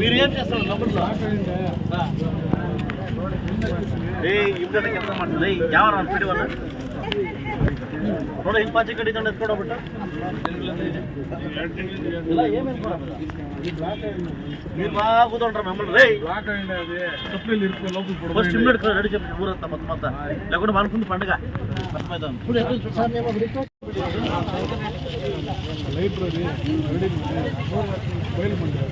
మీరు ఏం చేస్తారు డబ్బులు ఏ ఇప్పుడు ఎంత మంది ఎవరు అనిపించే వాళ్ళు. ನೋಡ ಹಿಂಗ್ ಪಾಚಿ ಕಡೆ ತಂದು ಎತ್ಕೊಂಡೋಗ್ಬಿಟ್ಟ ಇಲ್ಲ ಏನೇನು ಕೊಡೋದಿಲ್ಲ మీరు బాగా కుదరంటారు మిమ్మల్ని రే ఫస్ట్ ఇమ్మీడియట్ రెడీ చెప్పి ఊరంతా మొత్తం అంతా లేకుంటే మనకుంది పండుగ అర్థమవుతాం ఇప్పుడు ఎక్కడ చూసారు ಲೈಬ್ರರಿ ಬಯಲು ಮಂದಿರ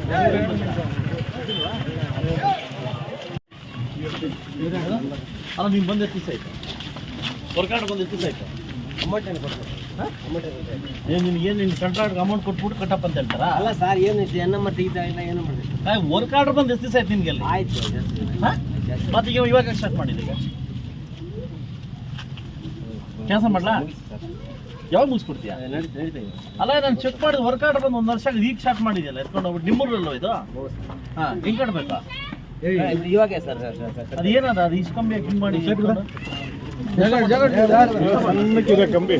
ಅಲ್ಲ ನೀವು ಬಂದು ಎತ್ತಿಸಾಯ್ತು ವರ್ಕಾಡ್ ಬಂದು ಎತ್ತಿಸಾಯ್ತು ಅಮೌಂಟ್ ಏನು ಅಮೌಂಟ್ ಏನು ನಿನ್ಗೆ ಏನು ನಿನ್ನ ಕಂಟ್ರಾಕ್ಟ್ಗೆ ಅಮೌಂಟ್ ಕೊಟ್ಬಿಟ್ಟು ಕಟ್ಟಪ್ಪ ಅಂತ ಹೇಳ್ತಾರಾ? ಅಲ್ಲ ಸರ್ ತೆಗಿತಾ ಇಲ್ಲ ಏನು ಮಾಡಿಲ್ಲ ವರ್ಕ್ ಆರ್ಡರ್ ಬಂದು ಎಷ್ಟು ದಿವಸ ಆಯ್ತು ನಿನ್ಗೆ ಅಲ್ಲಿ? ಆಯ್ತು ಹಾ? ಮತ್ತೆ ಈಗ ಇವಾಗ ಸ್ಟಾರ್ಟ್ ಮಾಡಿದೆ ಈಗ? ಕೆಲಸ ಮಾಡ್ಲಾ? ಯಾವಾಗ ಮುಗಿಸ್ಕೊಡ್ತೀಯ? ಅಲ್ಲ ನಾನು ಚೆಕ್ ಮಾಡಿದ ವರ್ಕ್ ಆರ್ಡರ್ ಬಂದು ಒಂದು ವರ್ಷ ಈಗ ಸ್ಟಾರ್ಟ್ ಮಾಡಿದ್ಯಲ್ಲ ಎತ್ಕೊಂಡು ಹೋಗ್ಬಿಟ್ಟು ನಿಮ್ಮೂರಲ್ಲೋ ಇದು? ಹಾಂ ಹೆಂಗೆ ಕಟ್ಬೇಕಾ? ಇವಾಗೆ ಸರ್ ಅದು ಇಷ್ಟು ಕಮ್ಮಿ ಹಿಂಗೆ ಮಾಡಿ ಸಣ್ಣಕ್ಕಿದೆ ಕಂಬಿ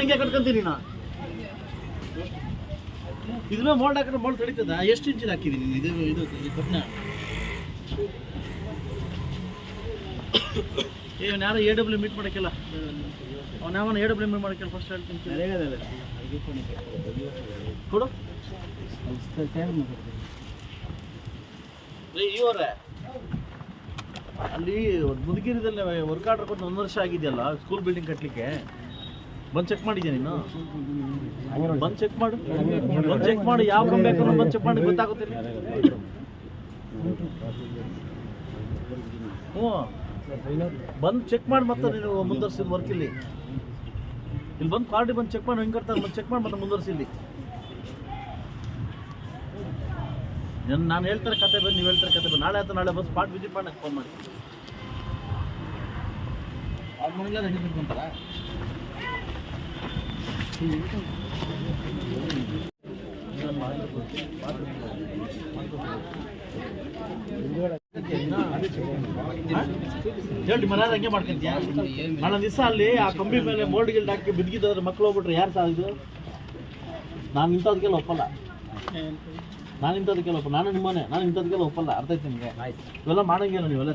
ಹೆಂಗೆ ಕಟ್ಕೊಂತೀನಿ ನಾ. ಇದನ್ನ ಮೋಲ್ಡ್ ಹಾಕಿದ್ರೆ ಮೋಲ್ಡ್ ತಡೀತದ? ಎಷ್ಟು ಇಂಚಿನ ಹಾಕಿದೀನಿ ಇದು ಇದು ಯಾರೋ ಎ ಡಬ್ಲ್ಯೂ ಮೀಟ್ ಮಾಡೋಕ್ಕಿಲ್ಲ. ಅವನ ಯಾವನ ಎ ಡಬ್ಲ್ಯೂ ಮೀಟ್ ಮಾಡೋಕ್ಕಿಲ್ಲ ಫಸ್ಟ್ ಹೇಳ್ತೀನಿ. ಇವರೇ ಅಲ್ಲಿ ಮುದುಗಿರಿದಲ್ಲಿ ವರ್ಕ್ ಆರ್ಡರ್ ಕೊಟ್ಟು ಒಂದು ವರ್ಷ ಆಗಿದೆಯಲ್ಲ ಸ್ಕೂಲ್ ಬಿಲ್ಡಿಂಗ್ ಕಟ್ಟಲಿಕ್ಕೆ ಬಂದು ಚೆಕ್ ಮಾಡಿದ್ಯಾ ನೀನು? ಬಂದು ಚೆಕ್ ಮಾಡು. ಬಂದು ಚೆಕ್ ಮಾಡು, ಯಾವ ರೂಮ್ ಬೇಕು ಬಂದು ಚೆಕ್ ಮಾಡಿ, ಗೊತ್ತಾಗುತ್ತೆ ಹ್ಞೂ. ಬಂದು ಚೆಕ್ ಮಾಡಿ ಮತ್ತೆ ನೀನು ಮುಂದುವರ್ಸಿದ ವರ್ಕ್ ಇಲ್ಲಿ. ಇಲ್ಲಿ ಬಂದು ಕಾರ್ಡಿ ಬಂದು ಚೆಕ್ ಮಾಡಿ ಹೆಂಗೆ ಕಟ್ತಾರೆ ಬಂದು ಚೆಕ್ ಮಾಡಿ ಮತ್ತೆ ಮುಂದುವರಿಸಿ ಇಲ್ಲಿ. ನಾನು ಹೇಳ್ತಾರೆ ಕತೆ ಬಂದು ನೀವು ಹೇಳ್ತಾರೆ ಕತೆ ಬಂದು ನಾಳೆ ಅಥವಾ ನಾಳೆ ಬಸ್ ಸ್ಪಾಟ್ ವಿಸಿಟ್ ಮಾಡಿ. ಫೋನ್ ಮಾಡಿ ಹೇಳಿ ಮನೆ ಹಂಗೆ ಮಾಡ್ಕೊಂತೀಯ? ನಾಳೆ ದಿವಸ ಅಲ್ಲಿ ಆ ಕಂಬಿ ಮೇಲೆ ಮೋಲ್ಡ್ ಗಿಲ್ಡ್ ಹಾಕಿ ಬಿದ್ದಿದ್ದಾದ್ರೆ ಮಕ್ಳು ಹೋಗ್ಬಿಟ್ರೆ. ಯಾರು ಸಾಧ್ಯ ನಾನು ಇಂಥದಕ್ಕೆಲ್ಲ ಒಪ್ಪಲ್ಲ. ನಾನು ಇಂಥದಕ್ಕೆಲ್ಲ ಒಪ್ಪ ನಾನು ನಿಮ್ಮನೆ. ನಾನು ಇಂಥದಕ್ಕೆಲ್ಲ ಒಪ್ಪಲ್ಲ. ಅರ್ಥ ಐತೆ ನಿಮಗೆ? ಇವೆಲ್ಲ ಮಾಡಂಗಿಲ್ಲ ನೀವೆಲ್ಲ.